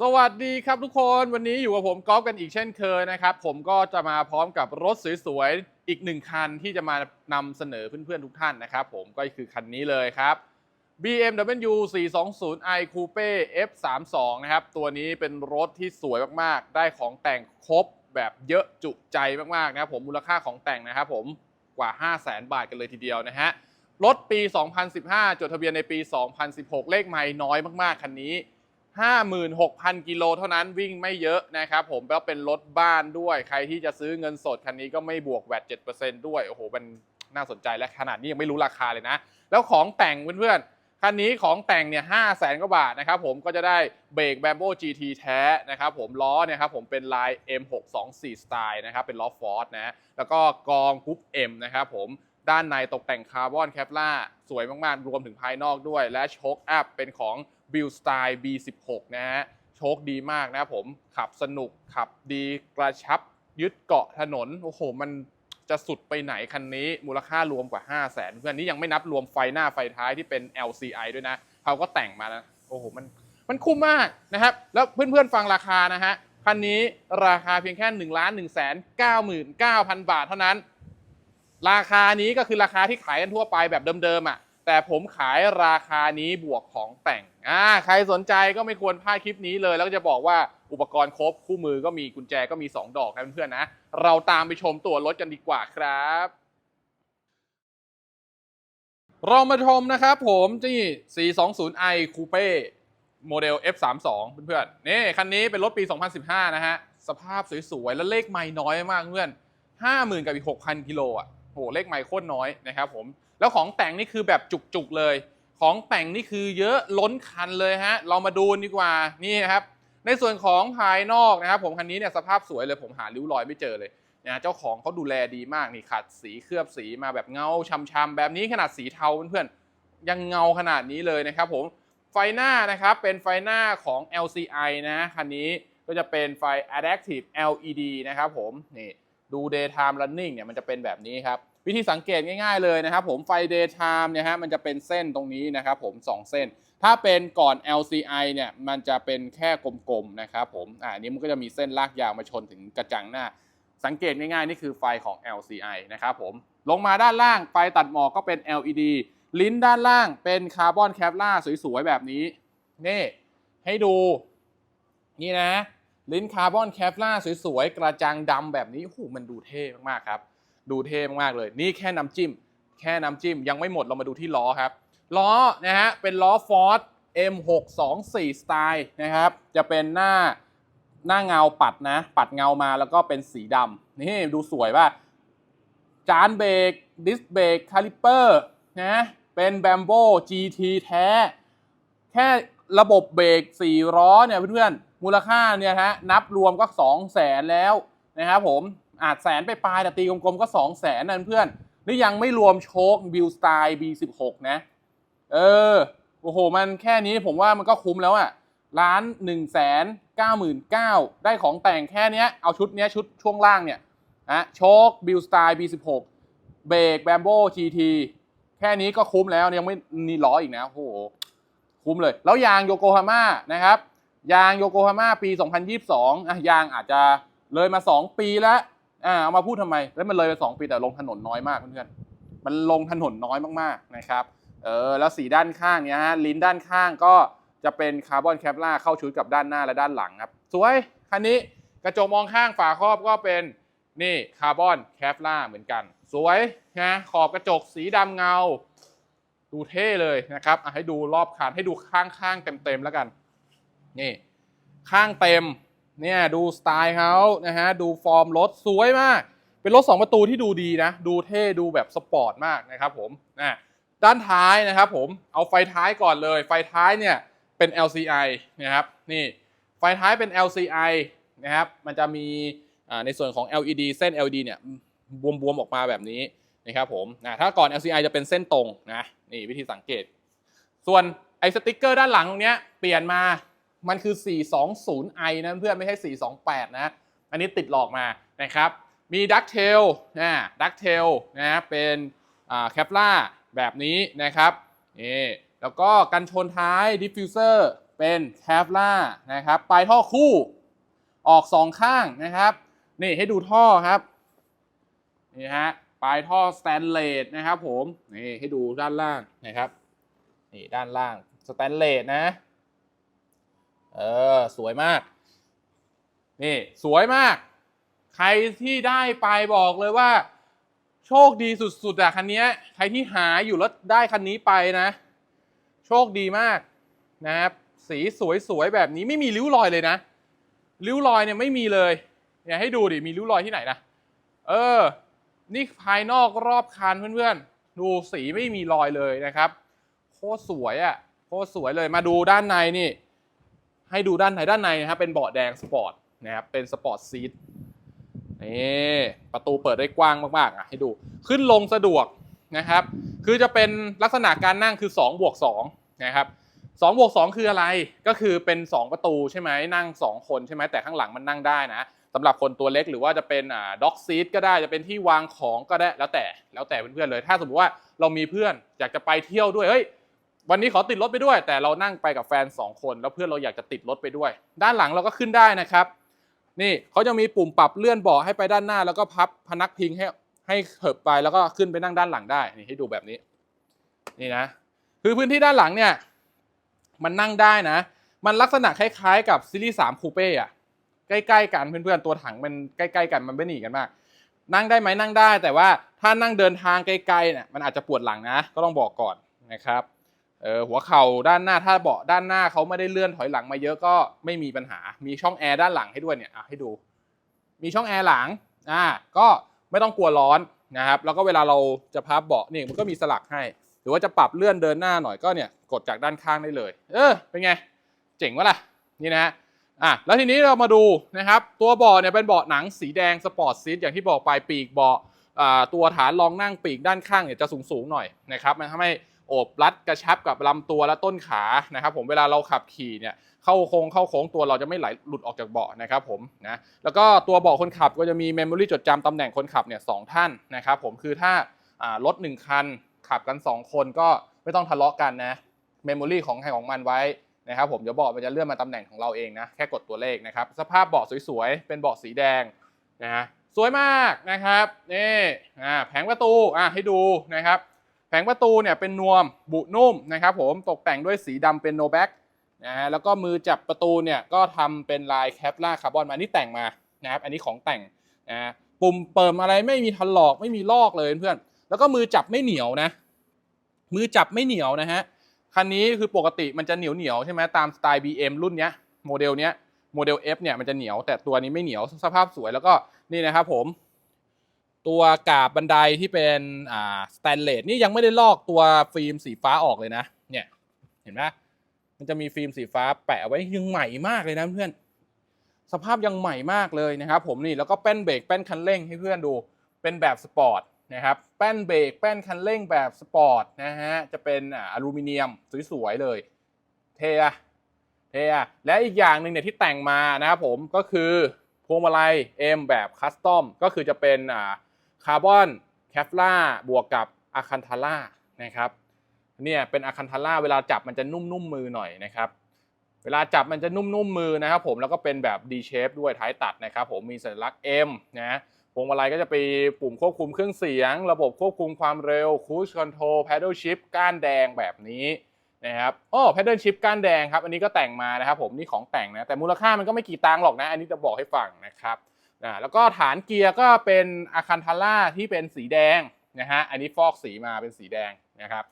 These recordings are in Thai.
สวัสดีครับทุกคนวันนี้อยู่กับผมก๊อฟกันอีกเช่นเคยนะครับ ผมก็จะมาพร้อมกับรถสวยๆอีกหนึ่งคันที่จะมานำเสนอเพื่อนๆทุกท่านนะครับ ผมก็คือคันนี้เลยครับ BMW 420i Coupe F32 นะครับ ตัวนี้เป็นรถที่สวยมากๆ ได้ของแต่งครบแบบเยอะจุใจมากๆนะครับผมมูลค่าของแต่งนะครับผมกว่า 5 0 0 0 0 0บาทกันเลยทีเดียวนะฮะรถปี 2015 จดทะเบียนในปี 2016 เลขไม่น้อยมากๆ คันนี้ 56,000 กิโลเท่านั้นวิ่งไม่เยอะนะครับผมแล้วเป็นรถบ้านด้วย ใครที่จะซื้อเงินสดคันนี้ก็ไม่บวกแวด7%ด้วย โอ้โหมันน่าสนใจและขนาดนี้ยังไม่รู้ราคาเลยนะ แล้วของแต่งเพื่อนๆ คันนี้ของแต่งเนี่ย5 0 0แสนกว่าบาทนะครับผมก็จะได้เบรก Bambo GT แท้นะครับผมล้อเนี่ยครับผมเป็นลาย M624 สไตล์นะครับเป็นล้อฟอร์ดนะแล้วก็กองกรุ๊ป M นะครับผม ด้านในตกแต่งคาร์บอนแคปล่าสวยมากๆ รวมถึงภายนอกด้วย และโชคอัพเป็นของ b ิ l Style B16 นะฮะโชคดีมากนะครับผม ขับสนุกขับดีกระชับยึดเกาะถนน โอ้โห มันจะสุดไปไหนคันนี้มูลค่ารวมกว่า 5 0 0 0 0นเพื่อนนี้ยังไม่นับรวมไฟหน้าไฟท้ายที่เป็น LCI ด้วยนะเขาก็แต่งมานะโอ้โหมันมันคุ้มมากนะครับ แล้วเพื่อนๆฟังราคานะฮะคันนี้ราคาเพียงแค่ 1 1 9 9 9 0 0 บาทเท่านั้น ราคานี้ก็คือราคาที่ขายกันทั่วไปแบบเดิมๆอะแต่ผมขายราคานี้บวกของแต่งอ่าใครสนใจก็ไม่ควรพลาดคลิปนี้เลย แล้วก็จะบอกว่าอุปกรณ์ครบคู่มือก็มีกุญแจก็มี 2 ดอกนะเพื่อนๆนะ เราตามไปชมตัวรถกันดีกว่าครับ เรามาชมนะครับผมที่ 420i Coupe โมเดล F32 เพื่อนๆนี่คันนี้เป็นรถปี 2015 นะฮะ สภาพสวยๆ และเลขไม่น้อยมากเพื่อน 50,000 กับอีก 6,000 กิโลอะ โหเลขไม่โคตรน้อยนะครับผมแล้วของแต่งนี่คือแบบจุกๆเลย ของแต่งนี่คือเยอะล้นคันเลยฮะเรามาดูดีกว่านี่นะครับในส่วนของภายนอกนะครับ ผมคันนี้เนี่ยสภาพสวยเลยผมหาริ้วรอยไม่เจอเลยนะเจ้าของเขาดูแลดีมากนี่ขัดสีเคลือบสีมาแบบเงาช้ำๆแบบนี้ขนาดสีเทาเพื่อนๆยังเงาขนาดนี้เลยนะครับผมไฟหน้านะครับเป็นไฟหน้าของ LCI นะคันนี้ก็จะเป็นไฟ Adaptive LED นะครับผมนี่ดู daytime running เนี่ยมันจะเป็นแบบนี้ครับ วิธีสังเกตง่ายๆเลยนะครับผมไฟ daytime เนี่ยฮะมันจะเป็นเส้นตรงนี้นะครับผม 2 เส้น ถ้าเป็นก่อน LCI เนี่ยมันจะเป็นแค่กลมๆนะครับผมอ่าอันนี้มันก็จะมีเส้นลากยาวมาชนถึงกระจังหน้า สังเกตง่ายๆ นี่คือไฟของ LCI นะครับผมลงมาด้านล่างไฟตัดหมอกก็เป็น LED ลิ้นด้านล่างเป็นคาร์บอนแคปล่าสวยๆ แบบนี้นี่ให้ดู นี่นะ ลิ้นคาร์บอนแคปล่าสวยๆ กระจังดำแบบนี้โอ้โหมันดูเท่มากๆ ครับ ดูเท่มากเลย นี่แค่น้ำจิ้ม แค่น้ำจิ้มยังไม่หมดเรามาดูที่ล้อครับ ล้อนะฮะเป็นล้อ Ford M624 สไตล์นะครับ จะเป็นหน้าหน้าเงาปัดนะ ปัดเงามาแล้วก็เป็นสีดำนี่ดูสวยว่าจานเบรกดิสเบรกคาลิเปอร์นะเป็นแบมโบ GT แท้ แค่ระบบเบรก4ล้อเนี่ยเพื่อนๆมูลค่าเนี่ยฮะนับรวมก็ 2 0 0แสนแล้วนะครับผม อาจแสนไปปลายแต่ตีกลมๆก็2 0 0แสนนั่นเพื่อน นี่ยังไม่รวมโชคบิลสไตล์ B16 นะ เออ โอ้โห มันแค่นี้ผมว่ามันก็คุ้มแล้วอะล้านหนึ่งแสนเก้าหมื่นเก้าได้ของแต่งแค่นี้เอาชุดนี้ชุดช่วงล่างเนี่ยนะโชคบิลสไตล์ B16 เบรกแบมโบ GT แค่นี้ก็คุ้มแล้วยังไม่มีล้ออีกนะโอ้โห คุ้มเลย แล้วยางโยโกฮาม่านะครับ ยางโยโกฮาม่าปี 2022อะยางอาจจะเลยมา 2 ปีแล้ว อ่าเอามาพูดทำไม แล้วมันเลยไป2ปีแต่ลงถนนน้อยมากเพื่อนๆมันลงถนนน้อยมากๆนะครับเออแล้วสีด้านข้างเนี่ยฮะลิ้นด้านข้างก็จะเป็นคาร์บอนแคปล่าเข้าชุดกับด้านหน้าและด้านหลังครับ สวยคันนี้กระจกมองข้างฝาครอบก็เป็นนี่คาร์บอนแคปล่าเหมือนกัน สวยนะขอบกระจกสีดำเงา ดูเท่เลยนะครับให้ดูรอบคันให้ดูข้างๆเต็มๆแล้วกัน นี่ ข้างเต็ม เนี่ยดูสไตล์เขานะฮะดูฟอร์มรถสวยมาก เป็นรถ 2 ประตูที่ดูดีนะ ดูเท่ดูแบบสปอร์ตมากนะครับผมนะด้านท้ายนะครับผมเอาไฟท้ายก่อนเลย ไฟท้ายเนี่ยเป็น LCI นะครับนี่ไฟท้ายเป็น LCI นะครับมันจะมีในส่วนของ LED เส้น LED เนี่ยบวมๆออกมาแบบนี้นะครับผมนะถ้าก่อน LCI จะเป็นเส้นตรงนะนี่วิธีสังเกต ส่วนไอ้สติกเกอร์ด้านหลังตรงเนี้ยเปลี่ยนมา มันคือ 420i นะเพื่อนไม่ใช่ 428 นะ อันนี้ติดหลอกมานะครับ มีดักเทลนะดักเทลนะเป็นแคปล่าแบบนี้นะครับนี่แล้วก็กันชนท้ายดิฟฟิวเซอร์เป็นแคฟล่านะครับปลายท่อคู่ออกสองข้างนะครับนี่ให้ดูท่อครับนี่ฮะปลายท่อสแตนเลสนะครับผมนี่ให้ดูด้านล่างนะครับนี่ด้านล่างสแตนเลสนะ เออ สวยมาก นี่ สวยมาก ใครที่ได้ไปบอกเลยว่า โชคดีสุดๆอะคันนี้ใครที่หาอยู่แล้วได้คันนี้ไปนะ โชคดีมากนะครับสีสวยๆแบบนี้ไม่มีริ้วรอยเลยนะริ้วรอยเนี่ยไม่มีเลยเนี่ยให้ดูดิมีริ้วรอยที่ไหนนะเออ นี่ภายนอกรอบคันเพื่อนๆ ดูสีไม่มีรอยเลยนะครับ โคตรสวยอะ่ะ โคตรสวยเลยมาดูด้านในนี่ ให้ดูด้านในด้านในนะครับเป็นเบาะแดงสปอร์ตนะครับเป็นสปอร์ตซีทนี่ประตูเปิดได้กว้างมากๆอะให้ดูขึ้นลงสะดวกนะครับ คือจะเป็นลักษณะการนั่งคือ2บวก2นะครับ2บวก2คืออะไรก็คือเป็น 2 ประตูใช่ไหมนั่ง 2 คนใช่ไหมแต่ข้างหลังมันนั่งได้นะสำหรับคนตัวเล็กหรือว่าจะเป็นอ่าด็อกซีทก็ได้จะเป็นที่วางของก็ได้แล้วแต่แล้วแต่เพื่อนๆเลย ถ้าสมมติว่าเรามีเพื่อนอยากจะไปเที่ยวด้วยเฮ้ย วันนี้ขอติดรถไปด้วย แต่เรานั่งไปกับแฟน 2 คน แล้วเพื่อนเราอยากจะติดรถไปด้วย ด้านหลังเราก็ขึ้นได้นะครับ นี่เขาจะมีปุ่มปรับเลื่อนเบาะให้ไปด้านหน้า แล้วก็พับพนักพิงให้ให้เถิบไปแล้วก็ขึ้นไปนั่งด้านหลังได้นี่ให้ดูแบบนี้ นี่นะ คือพื้นที่ด้านหลังเนี่ย มันนั่งได้นะ มันลักษณะคล้ายๆ กับซีรีส์3คูเป้อะใกล้ๆกันเพื่อนๆตัวถังมันใกล้ๆกันมันไม่หนีกันมาก นั่งได้ไหมนั่งได้ แต่ว่าถ้านั่งเดินทางไกลๆเนี่ยมันอาจจะปวดหลังนะ ก็ต้องบอกก่อนนะครับ หัวเข่าด้านหน้าถ้าเบาะด้านหน้าเขาไม่ได้เลื่อนถอยหลังมาเยอะก็ไม่มีปัญหา มีช่องแอร์ด้านหลังให้ด้วยเนี่ยอะให้ดู มีช่องแอร์หลังอ่าก็ไม่ต้องกลัวร้อนนะครับ แล้วก็เวลาเราจะพับเบาะนี่มันก็มีสลักให้ หรือว่าจะปรับเลื่อนเดินหน้าหน่อยก็เนี่ยกดจากด้านข้างได้เลย เออเป็นไง เจ๋งวะล่ะนี่นะฮะอะแล้วทีนี้เรามาดูนะครับ ตัวเบาะเนี่ยเป็นเบาะหนังสีแดงสปอร์ตซีทอย่างที่บอกไปปีกเบาะอ่าตัวฐานรองนั่งปีกด้านข้างเนี่ยจะสูงสูงๆหน่อยนะครับมันทำให้ โอบรัดกระชับกับลำตัวและต้นขานะครับผมเวลาเราขับขี่เนี่ยเข้าโค้งเข้าโค้งตัวเราจะไม่ไหลหลุดออกจากเบาะนะครับผมนะแล้วก็ตัวเบาะคนขับก็จะมีเมมโมรีจดจำตำแหน่งคนขับเนี่ยสองท่านนะครับผมคือถ้ารถหนึ่งคันขับกัน 2 คนก็ไม่ต้องทะเลาะกันนะเมมโมรีของใครของมันไว้นะครับผมเดี๋ยวเบาะมันจะเลื่อนมาตำแหน่งของเราเองนะแค่กดตัวเลขนะครับสภาพเบาะสวยๆ เป็นเบาะสีแดงนะฮะสวยมากนะครับนี่อ่าแผงประตูอะให้ดูนะครับ ผงประตูเนี่ยเป็นนวมบุนุ่มนะครับผมตกแต่งด้วยสีดำเป็นโนแบ็กนะฮะแล้วก็มือจับประตูเนี่ยก็ทำเป็นลายแคปล่าคาร์บอนมาอันนี้แต่งมานะครับอันนี้ของแต่งนะฮะปุ่มเปิมอะไรไม่มีถลอกไม่มีลอกเลยเพื่อนแล้วก็มือจับไม่เหนียวนะ มือจับไม่เหนียวนะฮะคันนี้คือปกติมันจะเหนียวเหนียวใช่ไหมตามสไตล์ BM รุ่นเนี้ยโมเดลเนี้ยโมเดล F เนี่ยมันจะเหนียวแต่ตัวนี้ไม่เหนียวสภาพสวยแล้วก็นี่นะครับผม ตัวกาบบันไดที่เป็นอ่าสแตนเลสนี่ยังไม่ได้ลอกตัวฟิล์มสีฟ้าออกเลยนะ เนี่ย เห็นไหมมันจะมีฟิล์มสีฟ้าแปะไว้ยังใหม่มากเลยนะเพื่อน สภาพยังใหม่มากเลยนะครับ ผมนี่แล้วก็แป้นเบรกแป้นคันเร่งให้เพื่อนดูเป็นแบบสปอร์ตนะครับแป้นเบรกแป้นคันเร่งแบบสปอร์ตนะฮะจะเป็นอลูมิเนียมสวยๆเลย เทอะเทอะและอีกอย่างหนึ่งเนี่ยที่แต่งมานะครับผมก็คือพวงมาลัย M แบบคัสตอมก็คือจะเป็นอ่า คาร์บอนแคฟล่าบวกกับอะคันทาร่านะครับเนี่ยเป็นอะคันทาร่าเวลาจับมันจะนุ่มๆมือหน่อยนะครับเวลาจับมันจะนุ่มๆมือนะครับผมแล้วก็เป็นแบบ D shape ด้วยท้ายตัดนะครับผมมีสัญลักษณ์ M นะพวงมาลัยก็จะไปปุ่มควบคุมเครื่องเสียง ระบบควบคุมความเร็ว Cruise Control Paddle Shift ก้านแดงแบบนี้นะครับโอ้ Paddle Shift ก้านแดงครับ อันนี้ก็แต่งมานะครับผมนี่ของแต่งนะแต่มูลค่ามันก็ไม่กี่ตังค์หรอกนะ อันนี้จะบอกให้ฟังนะครับ อ่าแล้วก็ฐานเกียร์ก็เป็นอาคันทาร่าที่เป็นสีแดงนะฮะอันนี้ฟอกสีมาเป็นสีแดงนะครับ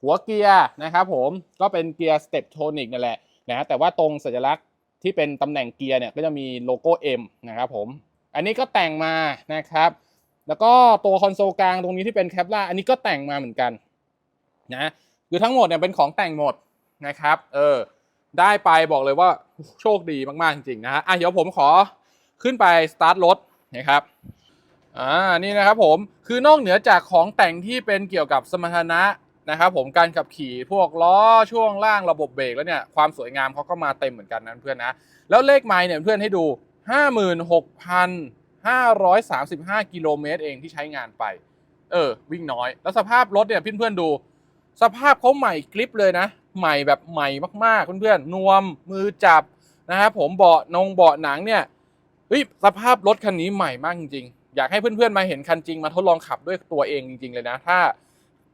หัวเกียร์นะครับผมก็เป็นเกียร์สเต็ปโทนิกนั่นแหละนะฮะแต่ว่าตรงสัญลักษณ์ที่เป็นตำแหน่งเกียร์เนี่ยก็จะมีโลโก้ M นะครับผมอันนี้ก็แต่งมานะครับ แล้วก็ตัวคอนโซลกลางตรงนี้ที่เป็นแคปล่าอันนี้ก็แต่งมาเหมือนกันนะคือทั้งหมดเนี่ยเป็นของแต่งหมดนะครับ เออ ได้ไปบอกเลยว่าโชคดีมาก ๆ จริง ๆ นะฮะอะเดี๋ยวผมขอ ขึ้นไปสตาร์ทรถนะครับอ่านี่นะครับผมคือนอกเหนือจากของแต่งที่เป็นเกี่ยวกับสมรรถนะนะครับผมการขับขี่พวกล้อช่วงล่างระบบเบรกแล้วเนี่ยความสวยงามเขาก็มาเต็มเหมือนกันนะเพื่อนนะ แล้วเลขไมล์เนี่ยเพื่อนให้ดู 56,535 กิโลเมตรเองที่ใช้งานไป เออ วิ่งน้อย แล้วสภาพรถเนี่ยเพื่อนๆดู สภาพเขาใหม่กริปเลยนะ ใหม่แบบใหม่มากๆเพื่อนๆนวมมือจับนะครับผมเบาะนงเบาะหนังเนี่ย เฮ้ยสภาพรถคันนี้ใหม่มากจริงๆ อยากให้เพื่อนๆมาเห็นคันจริงมาทดลองขับด้วยตัวเองจริง ๆ เลยนะ ถ้า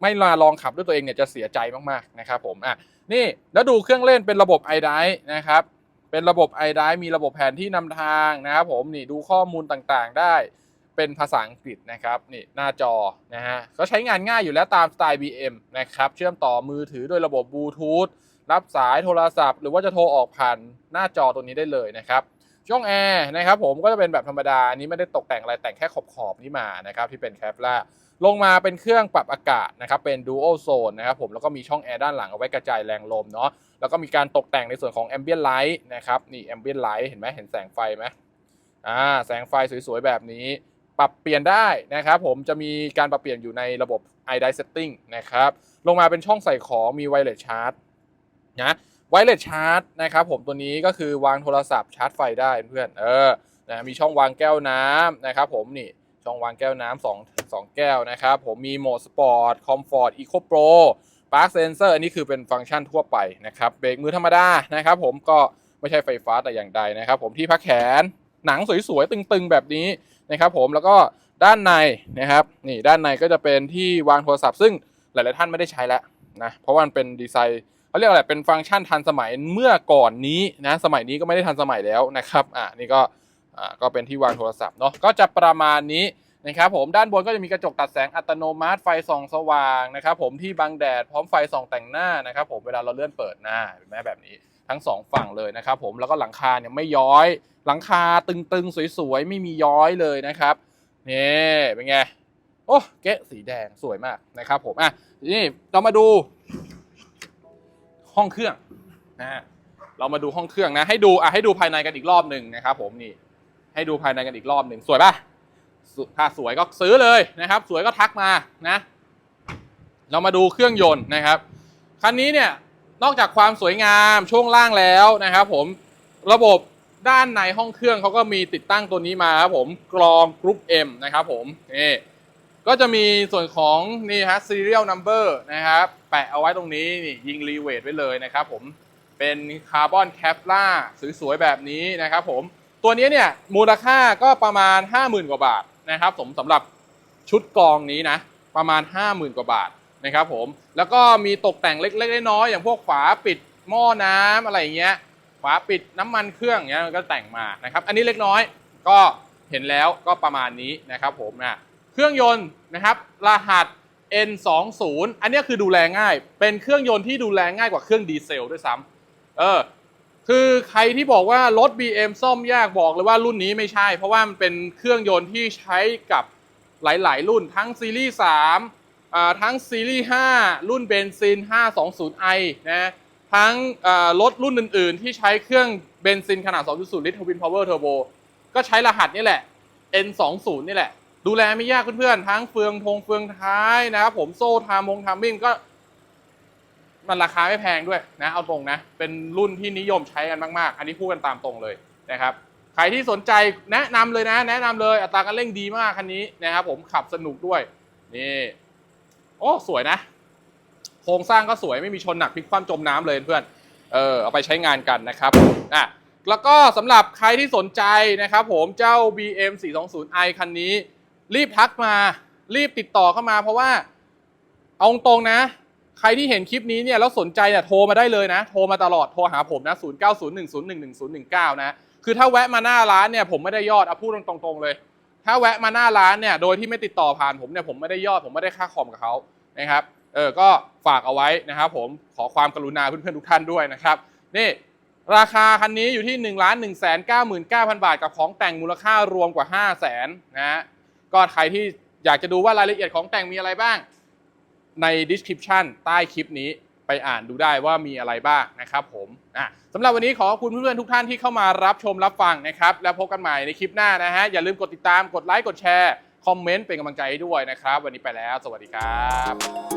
ไม่มาลองขับด้วยตัวเองเนี่ยจะเสียใจมากๆนะครับผมอะนี่แล้วดูเครื่องเล่นเป็นระบบ i d i นะครับเป็นระบบ i d i มีระบบแผนที่นำทางนะครับผมนี่ดูข้อมูลต่างๆได้เป็นภาษาอังกฤษนะครับนี่หน้าจอนะฮะก็ใช้งานง่ายอยู่แล้วตามสไตล์ BM นะครับเชื่อมต่อมือถือโดยระบบบลูทูธรับสายโทรศัพท์ หรือว่าจะโทรออกผ่านหน้าจอตัวนี้ได้เลยนะครับ ช่องแอร์นะครับผมก็จะเป็นแบบธรรมดานี้ไม่ได้ตกแต่งอะไรแต่งแค่ขอบขอบนี่มานะครับที่เป็นแคปล่าลงมาเป็นเครื่องปรับอากาศนะครับเป็น Dual Zone นะครับผมแล้วก็มีช่องแอร์ด้านหลังเอาไว้กระจายแรงลมเนาะแล้วก็มีการตกแต่งในส่วนของ Ambient Light นะครับนี่ Ambient Light เห็นไหมเห็นแสงไฟไหมอ่าแสงไฟสวยๆแบบนี้ ปรับเปลี่ยนได้นะครับผมจะมีการปรับเปลี่ยนอยู่ในระบบ i d i Setting นะครับลงมาเป็นช่องใส่ของมี Wireless Charge นะ Wireless Charge นะครับผมตัวนี้ก็คือวางโทรศัพท์ชาร์จไฟได้เพื่อนเออนะมีช่องวางแก้วน้ำนะครับผมนี่ช่องวางแก้วน้ำสองสองแก้วนะครับผมมีโหมดสปอร์ตคอมฟอร์ตอีโคโปรปาร์คเซนเซอร์อันนี้คือเป็นฟังก์ชันทั่วไปนะครับเบรกมือธรรมดานะครับผมก็ไม่ใช่ไฟฟ้าแต่อย่างใดนะครับ ผมที่พักแขนหนังสวยๆตึงๆแบบนี้นะครับ ผมแล้วก็ด้านในนะครับนี่ด้านในก็จะเป็นที่วางโทรศัพท์ซึ่งหลายๆท่านไม่ได้ใช้แล้วนะเพราะว่ามันเป็นดีไซน์ เขาเรียกอะไรเป็นฟังก์ชันทันสมัยเมื่อก่อนนี้นะสมัยนี้ก็ไม่ได้ทันสมัยแล้วนะครับอ่านี่ก็อ่าก็เป็นที่วางโทรศัพท์เนาะก็จะประมาณนี้นะครับผมด้านบนก็จะมีกระจกตัดแสงอัตโนมัติไฟส่องสว่างนะครับผมที่บังแดดพร้อมไฟส่องแต่งหน้านะครับผมเวลาเราเลื่อนเปิดหน้าเห็นไหมแบบนี้ทั้งสองฝั่งเลยนะครับผมแล้วก็หลังคาเนี่ยไม่ย้อย หลังคาตึงๆ สวยๆ ไม่มีย้อยเลยนะครับนี่เป็นไงโอ้เก๊ะสีแดงสวยมากนะครับผมอะนี่เรามาดู ห้องเครื่องนะฮะเรามาดูห้องเครื่องนะ ให้ดูอะให้ดูภายในกันอีกรอบหนึ่งนะครับ ผมนี่ ให้ดูภายในกันอีกรอบหนึ่งสวยป่ะถ้าสวยก็ซื้อเลยนะครับ สวยก็ทักมานะ เรามาดูเครื่องยนต์นะครับคันนี้เนี่ยนอกจากความสวยงามช่วงล่างแล้วนะครับ ผมระบบด้านในห้องเครื่องเขาก็มีติดตั้งตัวนี้มาครับผมกรองกรุ๊ป M นะครับ ผมนี่ก็จะมีส่วนของนี่ฮะ serial number นะครับ แปะเอาไว้ตรงนี้นี่ยิงรีเวทไว้เลยนะครับผมเป็นคาร์บอนแคปล่าสวยๆแบบนี้นะครับผมตัวนี้เนี่ยมูลค่าก็ประมาณ 50,000 กว่าบาทนะครับผมสำหรับชุดกรองนี้นะประมาณ 50,000 กว่าบาทนะครับผมแล้วก็มีตกแต่งเล็กๆน้อยๆอย่างพวกฝาปิดหม้อน้ำอะไรอย่างเงี้ยฝาปิดน้ำมันเครื่องอย่างเงี้ยมันก็แต่งมานะครับอันนี้เล็กน้อยก็เห็นแล้วก็ประมาณนี้นะครับผมนะเครื่องยนต์นะครับรหัส N20 อันนี้คือดูแลง่าย เป็นเครื่องยนต์ที่ดูแลง่ายกว่าเครื่องดีเซลด้วยซ้ำเออ คือใครที่บอกว่ารถ BM ซ่อมยากบอกเลยว่ารุ่นนี้ไม่ใช่ เพราะว่ามันเป็นเครื่องยนต์ที่ใช้กับหลาย ๆ รุ่นทั้งซีรีส์3อ่าทั้งซีรีส์ 5 รุ่นเบนซิน 520i นะทั้งอ่ารถรุ่นอื่น ๆ ที่ใช้เครื่องเบนซินขนาด 2.0 ลิตรทวินพาวเวอร์เทอร์โบก็ใช้รหัสนี่แหละ N20 นี่แหละ ดูแลไม่ยากเพื่อนๆทั้งเฟืองทงเฟืองท้ายนะครับผมโซ่ทามงทามมิ่งก็ มันราคาไม่แพงด้วยนะ เอาตรงนะ เป็นรุ่นที่นิยมใช้กันมากๆ อันนี้พูดกันตามตรงเลยนะครับใครที่สนใจแนะนำเลยนะ แนะนำเลยอัตราการเร่งดีมากคันนี้นะครับผมขับสนุกด้วยนี่โอ้สวยนะ โครงสร้างก็สวยไม่มีชนหนักพลิกคว่ำจมน้ำเลยเพื่อนเออเอาไปใช้งานกันนะครับอะแล้วก็สำหรับใครที่สนใจนะครับผมเจ้า BM 420i คันนี้ รีบทักมารีบติดต่อเข้ามา เพราะว่าเอาตรงนะ ใครที่เห็นคลิปนี้เนี่ยแล้วสนใจเนี่ยโทรมาได้เลยนะ โทรมาตลอดโทรหาผมนะ0901011019 นะ คือถ้าแวะมาหน้าร้านเนี่ยผมไม่ได้ยอดเอาพูดตรงๆเลย ถ้าแวะมาหน้าร้านเนี่ยโดยที่ไม่ติดต่อผ่านผมเนี่ยผมไม่ได้ยอดผมไม่ได้ค่าคอมกับเขานะครับเออก็ฝากเอาไว้นะครับผมขอความกรุณาเพื่อนๆทุกท่านด้วยนะครับนี่ราคาคันนี้อยู่ที่1นึ่งล้านหนึ่งแสนเก้าหมื่นเก้าพันบาท กับของแต่งมูลค่ารวมกว่า 5 0 0แสนนะ ก็ใครที่อยากจะดูว่ารายละเอียดของแต่งมีอะไรบ้าง ใน description ใต้คลิปนี้ไปอ่านดูได้ว่ามีอะไรบ้างนะครับผมอะสำหรับวันนี้ขอขอบคุณเพื่อนๆทุกท่านที่เข้ามารับชมรับฟังนะครับ แล้วพบกันใหม่ในคลิปหน้านะฮะ อย่าลืมกดติดตามกดไลค์กดแชร์ คอมเมนต์เป็นกำลังใจให้ด้วยนะครับ วันนี้ไปแล้ว สวัสดีครับ